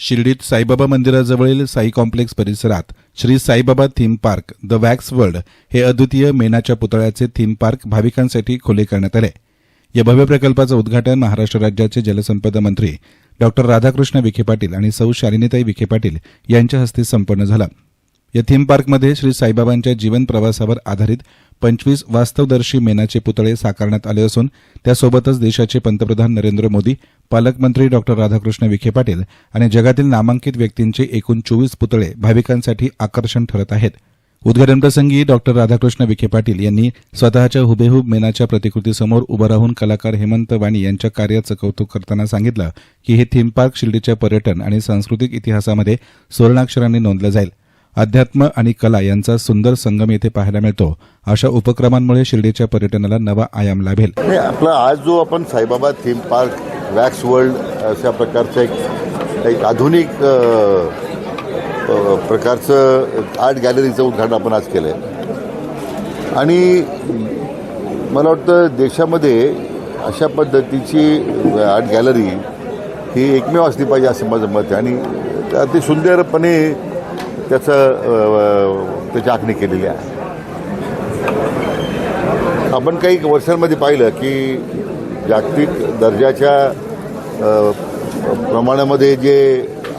शिर्डीत साईबाबा मंदिराजवळील साई कॉम्प्लेक्स परिसरात Shri Saibaba theme park the wax world हे अद्वितीय मेनाच्या पुतळ्याचे थीम पार्क भाविकांसाठी खुले करण्यात आले. या भव्य प्रकल्पाचं उद्घाटन महाराष्ट्र राज्याचे जलसंपदा मंत्री डॉक्टर राधाकृष्ण विखे पाटील आणि सौ शालिनीताई विखे पाटील यांच्या हस्ते संपन्न झालं. या थीम पार्कमध्ये श्री साईबाबांच्या जीवन प्रवासावर आधारित पंचवीस वास्तवदर्शी मेनाचे पुतळे साकारण्यात आले असून त्यासोबतच देशाचे पंतप्रधान नरेंद्र मोदी पालकमंत्री डॉक्टर राधाकृष्ण विखे पाटील आणि जगातील नामांकित व्यक्तींचे एकूण चोवीस पुतळे भाविकांसाठी आकर्षण ठरत आहेत. उद्घाटनप्रसंगी डॉक्टर राधाकृष्ण विखे पाटील यांनी स्वतःच्या हुबेहूब मेनाच्या प्रतिकृतीसमोर उभं राहून कलाकार हेमंत वाणी यांच्या कार्याचं कौतुक करताना सांगितलं की हे थीम पार्क शिर्डीच्या पर्यटन आणि सांस्कृतिक इतिहासामध्ये सुवर्णाक्षरांनी नोंदलं जाईल. अध्यात्म आणि कला यांचा सुंदर संगम येथे पाहायला मिळतो. अशा उपक्रमांमुळे शिर्डीच्या पर्यटनाला नवा आयाम लाभेल. आपला आज जो आपण Saibaba theme park wax world अशा प्रकारचं एक एक आधुनिक प्रकारचं आर्ट गॅलरीचं उद्घाटन आपण आज केलं आहे आणि मला वाटतं देशामध्ये अशा पद्धतीची आर्ट गॅलरी ही एकमेव असली पाहिजे असं माझं मत आहे. आणि अति सुंदरपणे त्याचं त्याची आखणी केलेली आहे. आपण काही वर्षांमध्ये पाहिलं की जागतिक दर्जाच्या प्रमाणामध्ये जे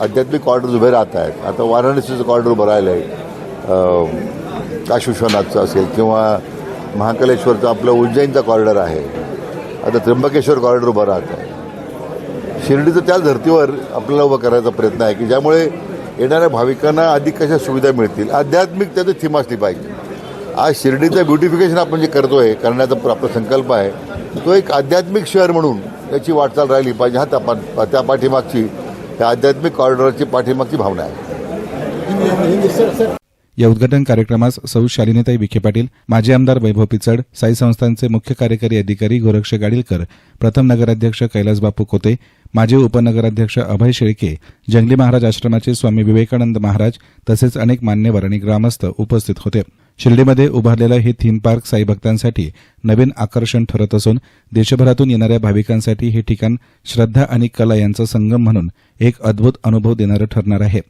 आध्यात्मिक कॉर्डर्स उभे राहत आहेत आता वाराणसीचं कॉर्डर उभं राहिलं आहे काशी विश्वनाथचं असेल किंवा महाकालेश्वरचं आपलं उज्जैनचा कॉरिडॉर आहे आता त्र्यंबकेश्वर कॉरिडॉर उभं राहत आहे. शिर्डीचं त्याच धर्तीवर आपल्याला उभं करायचा प्रयत्न आहे की ज्यामुळे येणाऱ्या भाविकांना अधिक कशा सुविधा मिळतील. आध्यात्मिक त्याचं थीम असली पाहिजे. आज शिर्डीचं ब्युटिफिकेशन आपण जे करतोय करण्याचा आपला संकल्प आहे तो एक आध्यात्मिक शहर म्हणून त्याची वाटचाल राहिली पाहिजे. हा त्या पा- त्या पाठीमागची त्या आध्यात्मिक कॉरिडॉरची पाठीमागची भावना आहे. या उद्घाटन कार्यक्रमास सौ शालिनीताई विखे पाटील माजी आमदार वैभव पिचड साई संस्थांचे मुख्य कार्यकारी अधिकारी गोरक्ष गाडीलकर प्रथम नगराध्यक्ष कैलासबापू कोते माजी उपनगराध्यक्ष अभय शेळके जंगली महाराज आश्रमाचे स्वामी विवेकानंद महाराज तसेच अनेक मान्यवर आणि ग्रामस्थ उपस्थित होते. शिर्डीमध्ये उभारलेलं हे थीम पार्क साई भक्तांसाठी नवीन आकर्षण ठरत असून देशभरातून येणाऱ्या भाविकांसाठी हे ठिकाण श्रद्धा आणि कला यांचा संगम म्हणून एक अद्भुत अनुभव देणारं ठरणार आहे.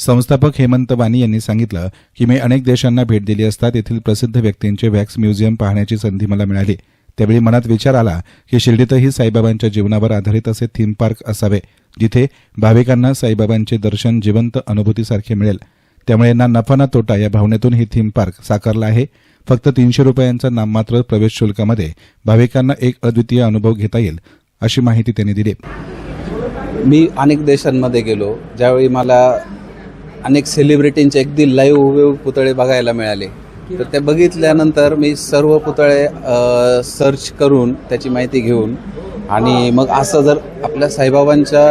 संस्थापक हेमंत वाणी यांनी सांगितलं की मी अनेक देशांना भेट दिली असता तेथील प्रसिद्ध व्यक्तींचे वॅक्स म्युझियम पाहण्याची संधी मला मिळाली. त्यावेळी मनात विचार आला की शिर्डीतही साईबाबांच्या जीवनावर आधारित असे थीम पार्क असावे जिथे भाविकांना साईबाबांचे दर्शन जिवंत अनुभूतीसारखे मिळेल. त्यामुळे ना नफा ना तोटा या भावनेतून ही थीम पार्क साकारला आहे. फक्त तीनशे रुपयांचा नाममात्र प्रवेश शुल्कामध्ये भाविकांना एक अद्वितीय अनुभव घेता येईल अशी माहिती त्यांनी दिली. मी अनेक देशांमध्ये गेलो. ज्यावेळी मला अनेक सेलिब्रिटींचे अगदी लाईव्ह उभे पुतळे बघायला मिळाले. तर ते बघितल्यानंतर मी सर्व पुतळे सर्च करून त्याची माहिती घेऊन आणि मग असं जर आपल्या साईबाबांच्या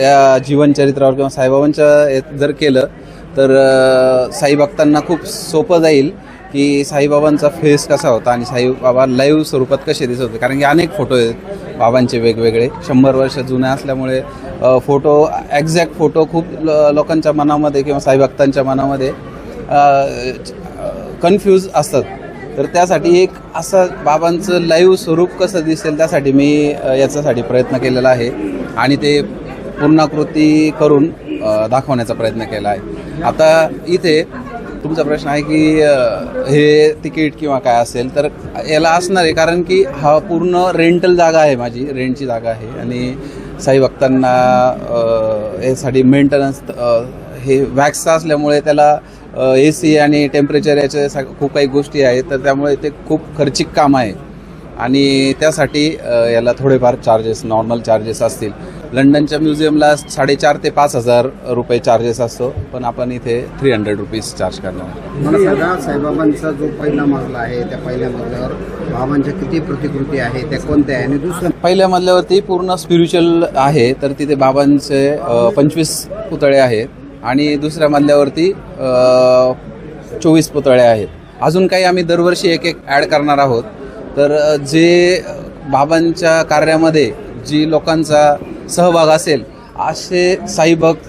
या जीवनचरित्रावर किंवा साईबाबांच्या जर केलं तर साई बघताना खूप सोपं जाईल की साईबाबांचा फेस कसा होता आणि साईबाबा लाईव्ह स्वरूपात कसे दिसत होते. कारण की अनेक फोटो आहेत बाबांचे वेगवेगळे. शंभर वर्ष जुने असल्यामुळे फोटो ॲक्झॅक्ट फोटो खूप ल- लोकांच्या मनामध्ये किंवा साईभक्तांच्या मनामध्ये कन्फ्यूज असतात. तर त्यासाठी एक असं बाबांचं लाईव्ह स्वरूप कसं दिसेल त्यासाठी मी याच्यासाठी प्रयत्न केलेला आहे. आणि ते पूर्णाकृती करून दाखवण्याचा प्रयत्न केला आहे. आता इथे तुमचा प्रश्न आहे की हे तिकीट किंवा काय असेल तर याला असणार आहे. कारण की हा पूर्ण रेंटल जागा आहे माझी रेंटची जागा आहे. आणि साई भक्तांना यासाठी मेंटेनन्स हे वॅक्सचा असल्यामुळे त्याला ए सी आणि टेम्परेचर याच्या खूप काही गोष्टी आहेत. तर त्यामुळे ते खूप खर्चिक काम आहे. आणि त्यासाठी याला थोडेफार चार्जेस नॉर्मल चार्जेस असतील. लंडनच्या म्युझियमला साडेचार ते पाच हजार रुपये चार्जेस असतो पण आपण इथे थ्री हंड्रेड रुपीज चार्ज करणार आहे. मला सांगा साईबाबांचा जो पहिला मजला आहे त्या पहिल्या मजल्यावर बाबांच्या किती प्रतिकृती आहे त्या कोणत्या आहे? आणि दुसरं पहिल्या मजल्यावरती पूर्ण स्पिरिच्युअल आहे तर तिथे बाबांचे पंचवीस पुतळे आहेत. आणि दुसऱ्या मजल्यावरती चोवीस पुतळे आहेत. अजून काही आम्ही दरवर्षी एक एक ॲड करणार आहोत. तर जे बाबांच्या कार्यामध्ये जी लोकांचा सहभाग असेल असे साईभक्त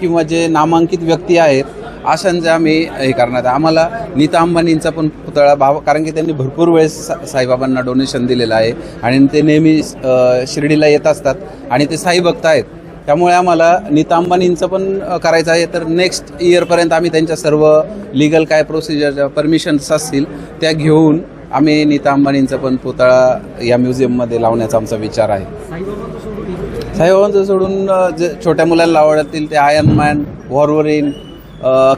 किंवा जे नामांकित व्यक्ती आहेत अशांचे आम्ही हे करणार आहे. आम्हाला नीता अंबानींचा पण पुतळा भाव कारण की त्यांनी भरपूर वेळेस सा- साईबाबांना डोनेशन दिलेलं आहे आणि ते नेहमी शिर्डीला येत असतात आणि ते साई भक्त आहेत त्यामुळे आम्हाला नीता अंबानींचं पण करायचं आहे तर नेक्स्ट इयरपर्यंत आम्ही त्यांच्या सर्व लिगल काय प्रोसिजर परमिशन्स असतील त्या घेऊन आम्ही नीता अंबानींचा पण पुतळा या म्युझियममध्ये लावण्याचा आमचा विचार आहे. साईबाबांचं सोडून जे छोट्या मुलांना आवडतील ते आयन मॅन वॉरवरीन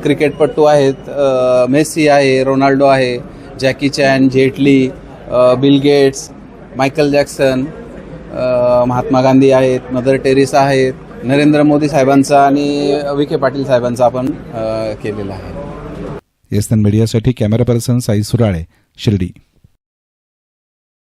क्रिकेटपटू आहेत मेसी आहे रोनाल्डो आहे Jackie Chan Jaitley Bill Gates Michael Jackson Mahatma Gandhi आहेत मदर टेरेसा आहेत नरेंद्र मोदी साहेबांचा आणि विखे पाटील साहेबांचा आपण केलेला आहे. एसन मीडियासाठी कॅमेरा पर्सन साई सुराळे शिर्डी.